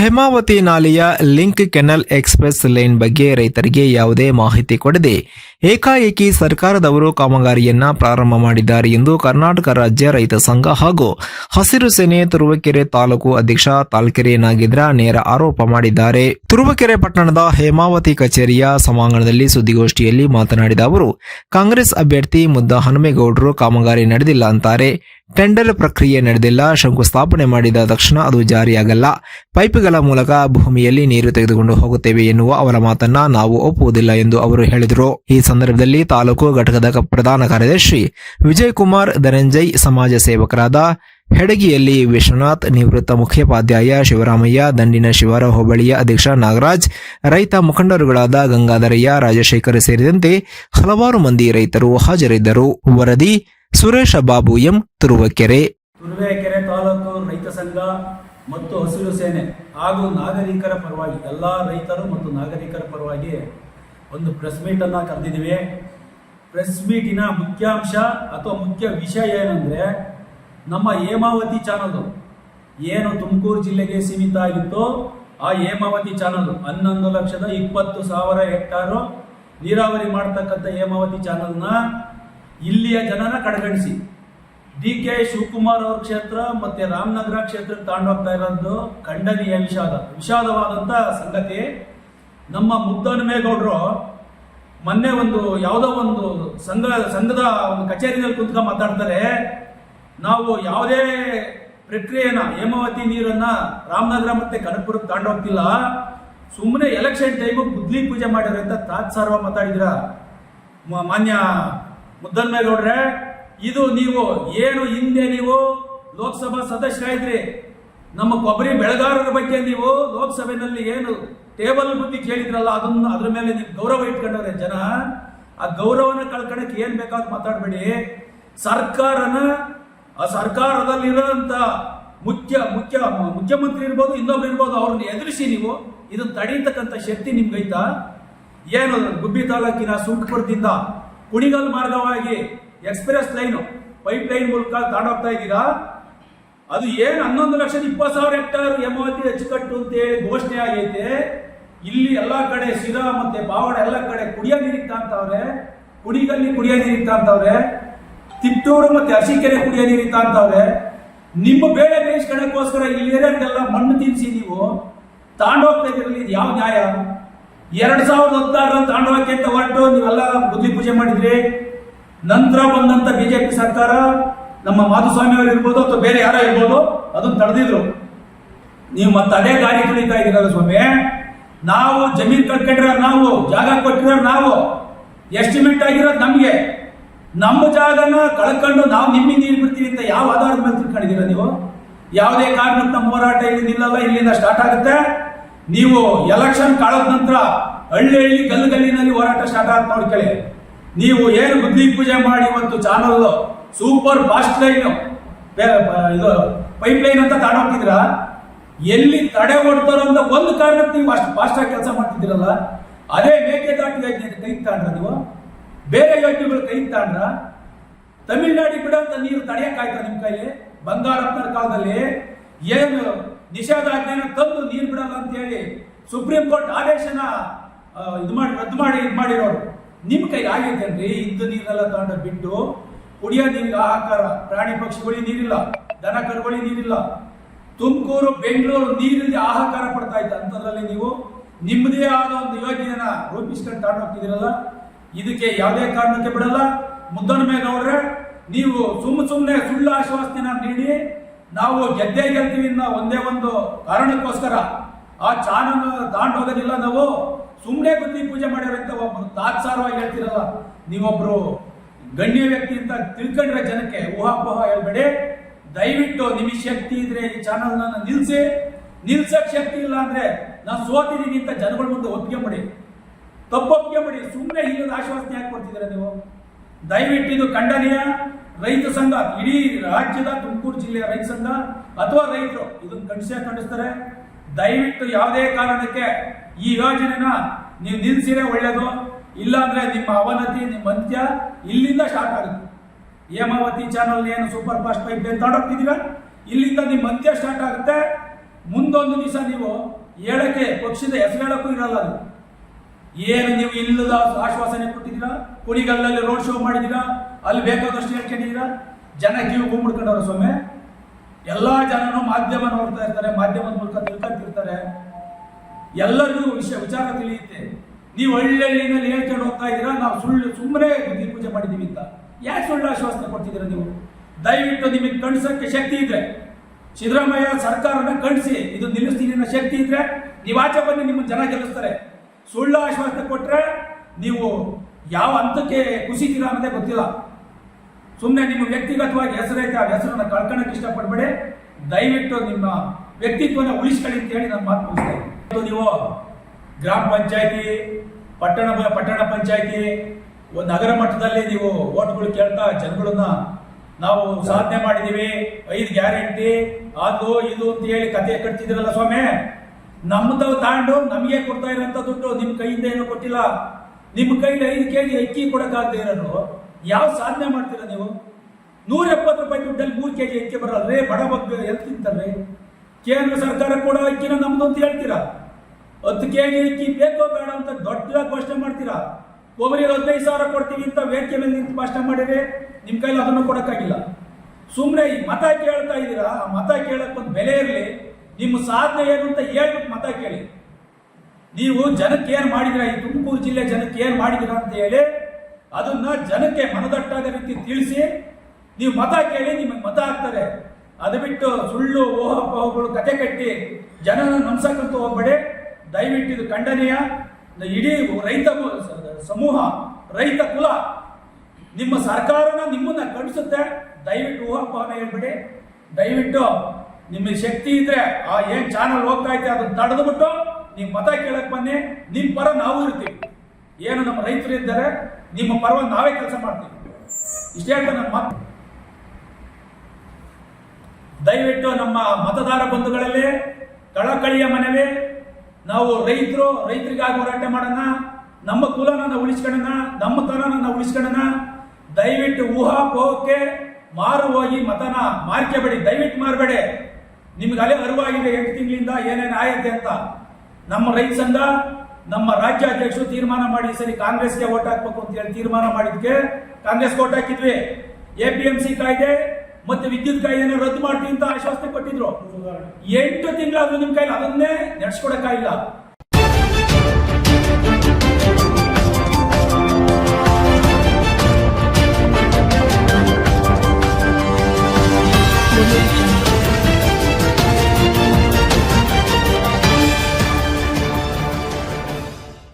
ಹೇಮಾವತಿ ನಾಲೆಯ link canal express line ಬಗ್ಗೆ ರೈತರಿಗೆ ಯಾವುದೇ ಮಾಹಿತಿ ಕೊಡದೆ ಏಕಾಏಕಿ ಸರ್ಕಾರದವರು ಕಾಮಗಾರಿಯನ್ನ ಪ್ರಾರಂಭ ಮಾಡಿದ್ದಾರೆ ಎಂದು ಕರ್ನಾಟಕ ರಾಜ್ಯ ರೈತ ಸಂಘ ಹಾಗೂ ಹಸಿರು ಸೇನೆ ತುರುವಕೆರೆ ತಾಲೂಕು ಅಧ್ಯಕ್ಷ ತಾಲ್ಕೆರೆ ನಾಗಿದ್ರ ನೇರ ಆರೋಪ ಮಾಡಿದ್ದಾರೆ. ತುರುವಕೆರೆ ಪಟ್ಟಣದ ಹೇಮಾವತಿ ಕಚೇರಿಯ ಸಭಾಂಗಣದಲ್ಲಿ ಸುದ್ದಿಗೋಷ್ಠಿಯಲ್ಲಿ ಮಾತನಾಡಿದ ಅವರು, ಕಾಂಗ್ರೆಸ್ ಅಭ್ಯರ್ಥಿ ಮುದ್ದ ಹನುಮೇಗೌಡರು ಕಾಮಗಾರಿ ನಡೆದಿಲ್ಲ ಅಂತಾರೆ. ಟೆಂಡರ್ ಪ್ರಕ್ರಿಯೆ ನಡೆದಿಲ್ಲ, ಶಂಕುಸ್ಥಾಪನೆ ಮಾಡಿದ ತಕ್ಷಣ ಅದು ಜಾರಿಯಾಗಲ್ಲ. ಪೈಪ್ಗಳ ಮೂಲಕ ಭೂಮಿಯಲ್ಲಿ ನೀರು ತೆಗೆದುಕೊಂಡು ಹೋಗುತ್ತೇವೆ ಎನ್ನುವ ಅವರ ಮಾತನ್ನ ನಾವು ಒಪ್ಪುವುದಿಲ್ಲ ಎಂದು ಅವರು ಹೇಳಿದರು. ಈ ಸಂದರ್ಭದಲ್ಲಿ ತಾಲೂಕು ಘಟಕದ ಪ್ರಧಾನ ಕಾರ್ಯದರ್ಶಿ ವಿಜಯ್ ಕುಮಾರ್ ಧನಂಜಯ್, ಸಮಾಜ ಸೇವಕರಾದ ಹೆಡಗಿಯಲ್ಲಿ ವಿಶ್ವನಾಥ್, ನಿವೃತ್ತ ಮುಖ್ಯೋಪಾಧ್ಯಾಯ ಶಿವರಾಮಯ್ಯ, ದಂಡಿನ ಶಿವರ ಹೋಬಳಿಯ ಅಧ್ಯಕ್ಷ ನಾಗರಾಜ್, ರೈತ ಮುಖಂಡರುಗಳಾದ ಗಂಗಾಧರಯ್ಯ, ರಾಜಶೇಖರ್ ಸೇರಿದಂತೆ ಹಲವಾರು ಮಂದಿ ರೈತರು ಹಾಜರಿದ್ದರು. ವರದಿ ಸುರೇಶ ಬಾಬು ಎಂ ತುರುವಕೆರೆ. ತುರುವೇಕೆರೆ ತಾಲೂಕು ರೈತ ಸಂಘ ಮತ್ತು ಹಸಿರು ಸೇನೆ ಹಾಗೂ ನಾಗರಿಕರ ಪರವಾಗಿ ಎಲ್ಲ ರೈತರು ಮತ್ತು ನಾಗರಿಕರ ಪರವಾಗಿ ಒಂದು ಪ್ರೆಸ್ ಮೀಟನ್ನು ಕರೆದಿದ್ದೀವಿ. ಪ್ರೆಸ್ ಮೀಟಿನ ಮುಖ್ಯಾಂಶ ಅಥವಾ ಮುಖ್ಯ ವಿಷಯ ಏನಂದರೆ ನಮ್ಮ ಹೇಮಾವತಿ ಚಾನಲ್ ಏನು ತುಮಕೂರು ಜಿಲ್ಲೆಗೆ ಸೀಮಿತ ಆಗಿತ್ತು ಆ ಹೇಮಾವತಿ ಚಾನಲ್ ಹನ್ನೊಂದು ಲಕ್ಷದ ಇಪ್ಪತ್ತು ಸಾವಿರ ಹೆಕ್ಟಾರು ನೀರಾವರಿ ಮಾಡ್ತಕ್ಕಂಥ ಹೇಮಾವತಿ ಚಾನಲ್ನ ಇಲ್ಲಿಯ ಜನನ ಕಡೆಗಣಿಸಿ. ಡಿ ಕೆ ಶಿವಕುಮಾರ್ ಅವ್ರ ಕ್ಷೇತ್ರ ಮತ್ತೆ ರಾಮನಗರ ಕ್ಷೇತ್ರಕ್ಕೆ ತಗೊಂಡೋಗ್ತಾ ಇರೋದು ಖಂಡನೀಯ ವಿಷಾದ. ವಿಷಾದವಾದಂಥ ಸಂಗತಿ ನಮ್ಮ ಮುದ್ದನುಮೇಗೌಡರು ಮೊನ್ನೆ ಒಂದು ಯಾವುದೋ ಒಂದು ಸಂಘ, ಸಂಘದ ಒಂದು ಕಚೇರಿನಲ್ಲಿ ಕುಂತ್ಕೊಂಡು ಮಾತಾಡ್ತಾರೆ. ನಾವು ಯಾವುದೇ ಪ್ರಕ್ರಿಯೆನ, ಹೇಮಾವತಿ ನೀರನ್ನ ರಾಮನಗರ ಮತ್ತೆ ಕನಕಪುರಕ್ಕೆ ತಗೊಂಡೋಗ್ತಿಲ್ಲ ಸುಮ್ಮನೆ ಎಲೆಕ್ಷನ್ ಟೈಮು ಬುದ್ಲಿ ಪೂಜೆ ಮಾಡಿದ್ರೆ ಅಂತ ತಾತ್ಸಾರ್ವ ಮಾತಾಡಿದ್ರ ಮಾನ್ಯ ಮುದ್ದನ್ಮೇಗೌಡ್ರೆ ಇದು ನೀವು, ಏನು ಹಿಂದೆ ನೀವು ಲೋಕಸಭಾ ಸದಸ್ಯರಾಗಿದ್ರಿ ನಮ್ಮ ಕೊಬ್ಬರಿ ಬೆಳೆಗಾರರ ಬಗ್ಗೆ ನೀವು ಲೋಕಸಭೆಯಲ್ಲಿ ಏನು ಟೇಬಲ್ ಬುದ್ಧಿ ಕೇಳಿದ್ರಲ್ಲ, ಅದನ್ನ ಅದ್ರ ಮೇಲೆ ನೀವು ಗೌರವ ಇಟ್ಕೊಂಡವ್ರೆ ಜನ. ಆ ಗೌರವನ ಕಳ್ಕೊಳಕ್ಕೆ ಏನು ಬೇಕಾದ್ ಮಾತಾಡಬೇಡಿ. ಸರ್ಕಾರನ, ಆ ಸರ್ಕಾರದಲ್ಲಿರೋಂಥ ಮುಖ್ಯ ಮುಖ್ಯ, ಮುಖ್ಯಮಂತ್ರಿ ಇರ್ಬೋದು, ಇನ್ನೊಬ್ರು ಇರ್ಬೋದು, ಅವ್ರನ್ನ ಎದುರಿಸಿ ನೀವು ಇದು ತಡೀತಕ್ಕಂಥ ಶಕ್ತಿ ನಿಮ್ಗೈತಾ? ಏನು, ಗುಬ್ಬಿ ತಾಲೂಕಿನ ಸುಂಕಪುರದಿಂದ ಕುಣಿಗಲ್ ಮಾರ್ಗವಾಗಿ ಎಕ್ಸ್ಪ್ರೆಸ್ ಲೈನ್, ಪೈಪ್ ಲೈನ್ ಮೂಲಕ ತಗೊಂಡೋಗ್ತಾ ಇದ್ದೀರಾ? ಅದು ಏನು ಹನ್ನೊಂದು ಲಕ್ಷದ ಇಪ್ಪತ್ತು ಸಾವಿರ ಹೆಕ್ಟಾರ್ ಹೇಮಾವತಿ ಅಚ್ಚುಕಟ್ಟು ಅಂತೇಳಿ ಘೋಷಣೆ ಆಗೈತೆ. ಇಲ್ಲಿ ಎಲ್ಲ ಕಡೆ ಶಿರಾ ಮತ್ತೆ ಬಾವಡ ಎಲ್ಲ ಕಡೆ ಕುಡಿಯೋ ನೀರಿಗೆ ಅಂತವ್ರೆ ಕುಡಿಗಲ್ಲಿ ಕುಡಿಯೋ ನೀರಿಗೆ ಅಂತವ್ರೆ ತಿಟ್ಟೂರು ಮತ್ತೆ ಅರಸೀಕೆರೆ ಕುಡಿಯೋ ನೀರಿಗೆ ಅಂತವ್ರೆ ನಿಮ್ಮ ಬೇಳೆ ಬೇಯಿಸ್ಕೊಳ್ಳೋಕ್ಕೋಸ್ಕರ ಇಲ್ಲಿ ಮಣ್ಣು ತಿನ್ಸಿ ನೀವು. ತಾಂಡೋಗ್ತಾ ಇದ್ರಲ್ಲಿ ಇದು ಯಾವ ನ್ಯಾಯ? ಎರಡ್ ಸಾವಿರದ ಹದಿನಾರರಲ್ಲಿ ತಾಂಡವಕ್ಕೆ ಅಂತ ಹೊರಟು ನೀವೆಲ್ಲ ಬುದ್ಧಿ ಪೂಜೆ ಮಾಡಿದ್ರಿ. ನಂತರ ಬಂದಂತ ಬಿಜೆಪಿ ಸರ್ಕಾರ, ನಮ್ಮ ಮಾಧುಸ್ವಾಮಿ ಅವರು ಇರ್ಬೋದು ಅಥವಾ ಬೇರೆ ಯಾರೋ ಇರ್ಬೋದು, ಅದನ್ನು ತಡೆದಿದ್ರು. ನೀವು ಮತ್ತೆ ಅದೇ ದಾರಿ ತುಳಿತಾ ಇದ್ದೀರಲ್ಲ ಸ್ವಾಮಿ. ನಾವು ಜಮೀನ್ ಕಟ್ಕೊಂಡಿರೋ ನಾವು, ಜಾಗ ಕೊಟ್ಟಿರೋ ನಾವು ಎಸ್ಟಿಮೇಟ್ ಆಗಿರೋದು ನಮಗೆ. ನಮ್ಮ ಜಾಗನ ಕಳ್ಕೊಂಡು ನಾವು ನಿಮ್ಮಿಂದ ಬಿಡ್ತೀವಿ ಅಂತ ಯಾವ ಆಧಾರದ ಮೇಲೆ ತಿಳ್ಕೊಂಡಿದ್ದೀರಾ ನೀವು? ಯಾವುದೇ ಕಾರಣಕ್ಕೆ ನಮ್ಮ ಹೋರಾಟ ಇಲ್ಲಿ ನಿಲ್ಲಲ್ಲ, ಇಲ್ಲಿಂದ ಸ್ಟಾರ್ಟ್ ಆಗುತ್ತೆ. ನೀವು ಎಲೆಕ್ಷನ್ ಕಾಳದ ನಂತರ ಹಳ್ಳಿ ಹಳ್ಳಿ ಗಲ್ಲು ಗಲ್ಲಿನಲ್ಲಿ ಹೋರಾಟ ಸ್ಟಾರ್ಟ್ ಆಗುತ್ತೆ ನೋಡ್ಕೊಳ್ಳಿ ನೀವು ಏನು ಬುದ್ಧಿ ಪೂಜೆ ಮಾಡಿ ಇವತ್ತು ಚಾನಲ್ ಸೂಪರ್ ಫಾಸ್ಟ್ ಲೈನ್ ಇದು ಪೈಪ್ ಲೈನ್ ಅಂತ ತಾಣೋಗ್ತಿದ್ರ ಎಲ್ಲಿ ತಡೆ ಓಡ್ತಾರೋ ಅಂತ ಒಂದು ಕಾರಣಕ್ಕೆ ನೀವು ಅಷ್ಟು ಫಾಸ್ಟ್ ಆಗಿ ಕೆಲಸ ಮಾಡ್ತಿದ್ದೀರಲ್ಲ, ಅದೇ ಮೇಕೆದಾಟು ಯೋಜನೆ ಕೈ ತಾಂಡ್ರ ನೀವು? ಬೇರೆ ಯೋಜನೆಗಳು ಕೈ ತಾಂಡ್ರ? ತಮಿಳ್ನಾಡಿಗೆ ಬಿಡೋಂಥ ನೀರು ತಡೆಯಕ್ಕಾಯ್ತಾ ನಿಮ್ಮ ಕೈಲಿ? ಬಂಗಾರಪ್ಪನ ಕಾಲದಲ್ಲಿ ಏನು ನಿಷೇಧಾಜ್ಞೆನ ತಂದು ನೀರು ಬಿಡಲ್ಲ ಅಂತ ಹೇಳಿ ಸುಪ್ರೀಂ ಕೋರ್ಟ್ ಆದೇಶನ ಇದು ಮಾಡಿ, ರದ್ದು ಮಾಡಿ, ಇದು ಮಾಡಿರೋರು. ನಿಮ್ಮ ಕೈ ಆಗೈತೇನ್ರಿ ಇದ್ದ ನೀರೆಲ್ಲ ತಗೊಂಡು ಬಿಟ್ಟು ಕುಡಿಯೋ ನೀರಿಗೆ ಆಹಾರ ಪ್ರಾಣಿ ಪಕ್ಷಿಗಳಿಗೆ ನೀರಿಲ್ಲ, ದನ ಕರುಗಳಿಗೆ ನೀರಿಲ್ಲ. ತುಮಕೂರು, ಬೆಂಗಳೂರು ನೀರಿಲ್ಲದೆ ಆಹಾಕಾರ ಪಡ್ತಾ ಇತ್ತು ಅಂಥದ್ರಲ್ಲಿ ನೀವು ನಿಮ್ಮದೇ ಆದ ಒಂದು ಯೋಜನೆಯನ್ನ ರೂಪಿಸ್ಕೊಂಡು ತಗೊಂಡು ಹೋಗ್ತಿದ್ದೀರಲ್ಲ, ಇದಕ್ಕೆ ಯಾವುದೇ ಕಾರಣಕ್ಕೆ ಬಿಡಲ್ಲ. ಮುದ್ದನ ಮೇಲೆ ನೋಡ್ರೆ ನೀವು ಸುಮ್ಮ ಸುಮ್ಮನೆ ಸುಳ್ಳು ಆಶ್ವಾಸನೆ ನೀಡಿ ನಾವು ಗೆದ್ದೇ ಗೆಲ್ತೀವಿ ಒಂದೇ ಒಂದು ಕಾರಣಕ್ಕೋಸ್ಕರ ಆ ಚಾನಲ್ ಹೋಗೋದಿಲ್ಲ ನಾವು. ಸುಮ್ಮನೆ ಬುದ್ಧಿ ಪೂಜೆ ಮಾಡಿರೋಂಥ ಒಬ್ಬರು ತಾತ್ಸಾರವಾಗಿ ಹೇಳ್ತಿರಲ್ಲ, ನೀವೊಬ್ರು ಗಣ್ಯ ವ್ಯಕ್ತಿ ಅಂತ ತಿಳ್ಕೊಂಡ್ರೆ ಜನಕ್ಕೆ ಊಹಾಪೋಹ ಹೇಳ್ಬೇಡಿ. ದಯವಿಟ್ಟು ನಿಮಗೆ ಶಕ್ತಿ ಇದ್ರೆ ಈ ಚಾನಲ್ ನನ್ನ ನಿಲ್ಸಿ. ನಿಲ್ಸಕ್ ಶಕ್ತಿ ಇಲ್ಲ ಅಂದ್ರೆ ನಾನು ಸೋತಿದ್ದೀನಿ ಅಂತ ಜನಗಳ ಮುಂದೆ ಒಪ್ಪಿಗೆ ಮಾಡಿ. ತಪ್ಪೊಪ್ಪಿಗೆ ಮಾಡಿ. ಸುಮ್ಮನೆ ಇಲ್ಲದ ಆಶ್ವಾಸನೆ ಹಾಕಿ ಕೊಡ್ತಿದ್ರೆ ನೀವು? ದಯವಿಟ್ಟು ಇದು ಖಂಡನೀಯ. ರೈತ ಸಂಘ, ಇಡೀ ರಾಜ್ಯದ ತುಮಕೂರು ಜಿಲ್ಲೆಯ ರೈತ ಸಂಘ ಅಥವಾ ರೈತರು ಇದನ್ನು ಖಂಡಿಸೇ ಖಂಡಿಸ್ತಾರೆ. ದಯವಿಟ್ಟು ಯಾವುದೇ ಕಾರಣಕ್ಕೆ ಈ ಯೋಜನೆನ ನೀವು ನಿಲ್ಲಿಸಿದ್ರೆ ಒಳ್ಳೆಯದು ಇಲ್ಲಾಂದ್ರೆ ನಿಮ್ಮ ಅವನತಿ, ನಿಮ್ಮ ಅಂತ್ಯ ಇಲ್ಲಿಂದ ಸ್ಟಾರ್ಟ್ ಆಗುತ್ತೆ. ಹೇಮಾವತಿ ಚಾನಲ್ ಏನು ಸೂಪರ್ ಫಾಸ್ಟ್ ಪೈಪ್ ತಗೊಂಡೋಗ್ತಿದ್ದೀರಾ ಇಲ್ಲಿಂದ ನಿಮ್ಮ ಅಂತ್ಯ ಸ್ಟಾರ್ಟ್ ಆಗುತ್ತೆ. ಮುಂದೊಂದು ದಿವಸ ನೀವು ಹೇಳಕ್ಕೆ ಪಕ್ಷದ ಹೆಸರು ಹೇಳಕ್ಕೂ ಇರಲ್ಲ ಅದು. ಏನು ನೀವು ಇಲ್ಲದ ಆಶ್ವಾಸನೆ ಕೊಟ್ಟಿದ್ದೀರಾ? ಕುಣಿಗಲ್ಲಲ್ಲಿ ರೋಡ್ ಶೋ ಮಾಡಿದ್ದೀರಾ? ಅಲ್ಲಿ ಬೇಕಾದಷ್ಟು ಹೇಳ್ಕೊಂಡಿದ್ದೀರಾ ಜನ ಕಿವಿ ಗುಂಬಿಡ್ಕೊಂಡವ್ರ ಸ್ವಾಮಿ. ಎಲ್ಲಾ ಜನನು ಮಾಧ್ಯಮ ನೋಡ್ತಾ ಇರ್ತಾರೆ, ಮಾಧ್ಯಮದ ಮೂಲಕ ತಿಳ್ಕೊಂತಿರ್ತಾರೆ. ಎಲ್ಲರಿಗೂ ವಿಷಯ, ವಿಚಾರ ತಿಳಿಯುತ್ತೆ. ನೀವು ಹಳ್ಳಿನಲ್ಲಿ ಹೇಳ್ಕೊಂಡು ಹೋಗ್ತಾ ಇದ್ದೀರಾ? ನಾವು ಸುಳ್ಳು, ಸುಮ್ಮನೆ ಪೂಜೆ ಮಾಡಿದ್ದೀವಿ ಅಂತ. ಯಾಕೆ ಸುಳ್ಳು ಆಶ್ವಾಸನೆ ಕೊಡ್ತಿದ್ದೀರಾ ನೀವು? ದಯವಿಟ್ಟು ನಿಮಗೆ ಕಣಿಸಕ್ಕೆ ಶಕ್ತಿ ಇದ್ರೆ ಸಿದ್ದರಾಮಯ್ಯ ಸರ್ಕಾರನ ಕಳಿಸಿ ಇದು ನಿಲ್ಲಿಸ್ತೀನಿ ಅನ್ನೋ ಶಕ್ತಿ ಇದ್ರೆ, ನೀವು ಆಚೆ ಬನ್ನಿ ನಿಮ್ಮ ಜನ ಗೆಲ್ಲಿಸ್ತಾರೆ. ಸುಳ್ಳು ಆಶ್ವಾಸನೆ ಕೊಟ್ಟರೆ ನೀವು ಯಾವ ಹಂತಕ್ಕೆ ಕುಸಿತೀರಾ ಅನ್ನೋದೇ ಗೊತ್ತಿಲ್ಲ. ಸುಮ್ಮನೆ ನಿಮ್ಮ ವ್ಯಕ್ತಿಗತವಾಗಿ ಹೆಸರೈತೆ, ಆ ಹೆಸರನ್ನು ಕಳ್ಕೊಳಕ್ಕೆ ಇಷ್ಟಪಡಬೇಡಿ. ದಯವಿಟ್ಟು ನಿಮ್ಮ ವ್ಯಕ್ತಿತ್ವನ ಉಳಿಸ್ಕೊಳ್ಳಿ ಅಂತ ಹೇಳಿ ನಾನು ಮಾತು ಮುಗಿಸ್ತೇನೆ ನೀವು ಗ್ರಾಮ ಪಂಚಾಯತಿ, ಪಟ್ಟಣ ಪಟ್ಟಣ ಪಂಚಾಯತಿ ನಗರ ಮಟ್ಟದಲ್ಲಿ ನೀವು ಓಟ್ಗಳು ಕೇಳ್ತಾ ಜನಗಳನ್ನ ನಾವು ಸಾಧನೆ ಮಾಡಿದೀವಿ ಐದು ಗ್ಯಾರಂಟಿ ಅದು ಇದು ಅಂತ ಹೇಳಿ ಕತೆ ಕಟ್ತಿದ್ರಲ್ಲ ಸ್ವಾಮಿ? ನಮ್ದು ತಾಂಡು ನಮಗೆ ಕೊಡ್ತಾ ಇರೋಂಥ ದುಡ್ಡು ನಿಮ್ಮ ಕೈಯಿಂದ ಏನೋ ಕೊಟ್ಟಿಲ್ಲ. ನಿಮ್ಮ ಕೈಲಿ ಐದು ಕೆಜಿ ಅಕ್ಕಿ ಕೊಡೋಕ್ಕಾಗದೆ ಇರೋರು ಯಾವ ಸಾಧನೆ ಮಾಡ್ತೀರಾ ನೀವು? ನೂರ ಎಪ್ಪತ್ತು ರೂಪಾಯಿ ದುಡ್ಡಲ್ಲಿ ಮೂರು ಕೆಜಿ ಅಕ್ಕಿ ಬರಲ್ರಿ ಬಡ ಬಗ್ಗೆ ಎಲ್ಲಿ ತಿಂತಾರೆ. ಕೇಂದ್ರ ಸರ್ಕಾರ ಕೂಡ ಅಕ್ಕಿನ ನಮ್ದು ಅಂತ ಹೇಳ್ತೀರಾ? ಹತ್ತು ಕೆ ಜಿ ಅಕ್ಕಿ ಬೇಕೋ ಬೇಡ ಅಂತ ದೊಡ್ಡದಾಗಿ ಭಾಷಣ ಮಾಡ್ತೀರಾ? ಒಬ್ಬರಿಗೆ ಹದಿನೈದು ಸಾವಿರ ಕೊಡ್ತೀವಿ ಅಂತ ವೇದಿಕೆ ಮೇಲೆ ನಿಂತು ಭಾಷಣ ಮಾಡಿದ್ರೆ ನಿಮ್ಮ ಕೈಲಿ ಅದನ್ನು ಕೊಡೋಕ್ಕಾಗಿಲ್ಲ. ಸುಮ್ಮನೆ ಈ ಮತ ಕೇಳ್ತಾ ಇದ್ದೀರಾ? ಆ ಮತ ಕೇಳಕ್ ಒಂದು ಬೆಲೆ ಇರಲಿ. ನಿಮ್ಮ ಸಾಧನೆ ಏನು ಅಂತ ಹೇಳ್ಬಿಟ್ಟು ಮತ ಕೇಳಿ. ನೀವು ಜನಕ್ಕೆ ಏನು ಮಾಡಿದಿರ ಈ ತುಮಕೂರು ಜಿಲ್ಲೆ ಜನಕ್ಕೆ ಏನು ಮಾಡಿದಿರ ಅಂತ ಹೇಳಿ ಅದನ್ನ ಜನಕ್ಕೆ ಮನದಟ್ಟಾದ ರೀತಿ ತಿಳಿಸಿ ನೀವು ಮತ ಕೇಳಿ, ನಿಮಗೆ ಮತ ಹಾಕ್ತಾರೆ ಅದು ಬಿಟ್ಟು ಸುಳ್ಳು ಊಹಾಪೋಹಗಳು ಕತೆ ಕಟ್ಟಿ ಜನನ ನಂಬ್ಸಕ್ಕಂತೂ ಹೋಗ್ಬೇಡಿ ದಯವಿಟ್ಟು ಇದು ಖಂಡನೀಯ. ಇಡೀ ರೈತ ಸಮೂಹ, ರೈತ ಕುಲ, ನಿಮ್ಮ ಸರ್ಕಾರನ ನಿಮ್ಮನ್ನ ಕಳಿಸುತ್ತೆ ದಯವಿಟ್ಟು ಊಹಾಪೋಹನ ಹೇಳ್ಬಿಡಿ. ದಯವಿಟ್ಟು ನಿಮಗೆ ಶಕ್ತಿ ಇದ್ರೆ ಆ ಏನ್ ಚಾನಲ್ ಹೋಗ್ತಾ ಐತೆ ಅದನ್ನ ತಡೆದ್ಬಿಟ್ಟು ನೀವು ಮತ ಕೇಳಕ್ ಬನ್ನಿ. ನಿಮ್ ಪರ ನಾವು ಇರ್ತೀವಿ. ಏನು ನಮ್ಮ ರೈತರು ಇದ್ದಾರೆ, ನಿಮ್ಮ ಪರವಾಗಿ ನಾವೇ ಕೆಲಸ ಮಾಡ್ತೀವಿ. ಇಷ್ಟೇ ಹೇಳ್ತಾ ನಮ್ಮ ದಯವಿಟ್ಟು ನಮ್ಮ ಮತದಾರ ಬಂಧುಗಳಲ್ಲಿ, ಕಳಕಳಿಯ ಮನವಿ, ನಾವು ರೈತರು, ರೈತರಿಗಾಗಿ ಹೋರಾಟ ಮಾಡೋಣ. ನಮ್ಮ ಕುಲನ ನಾವು ಉಳಿಸ್ಕೊಳ್ಳೋಣ, ನಮ್ಮ ತನನ ನಾವು ಉಳಿಸ್ಕೊಳ್ಳೋಣ. ದಯವಿಟ್ಟು ಊಹಾಪೋಹಕ್ಕೆ ಮಾರು ಹೋಗಿ ಮತನ ಮಾರ್ಕೆಬೇಡಿ, ದಯವಿಟ್ಟು ಮಾರಬೇಡಿ. ನಿಮ್ಗೆ ಅಲೆ ಅರಿವಾಗಿದೆ ಎಂಟು ತಿಂಗಳಿಂದ ಏನೇನು ಆಯತ್ತೆ ಅಂತ. ನಮ್ಮ ರೈತ ಸಂಘ ನಮ್ಮ ರಾಜ್ಯ ಅಧ್ಯಕ್ಷರು ತೀರ್ಮಾನ ಮಾಡಿ ಸರಿ ಕಾಂಗ್ರೆಸ್ಗೆ ಓಟ್ ಹಾಕ್ಬೇಕು ಅಂತ ಹೇಳಿ ತೀರ್ಮಾನ ಮಾಡಿದ್ಕೆ ಕಾಂಗ್ರೆಸ್ ಓಟ್ ಹಾಕಿದ್ವಿ. ಎ ಪಿ ಎಂ ಸಿ ಕಾಯ್ದೆ ಮತ್ತೆ ವಿದ್ಯುತ್ ಕಾಯ್ದೆನ ರದ್ದು ಮಾಡ್ತೀವಿ ಅಂತ ಆಶ್ವಾಸನೆ ಕೊಟ್ಟಿದ್ರು. ಎಂಟು ತಿಂಗಳಾದ್ರೂ ನಿಮ್ ಕೈಲಿ ಅದನ್ನೇ ನಡೆಸ್ಕೊಡಕ್ಕಾಗಿಲ್ಲ.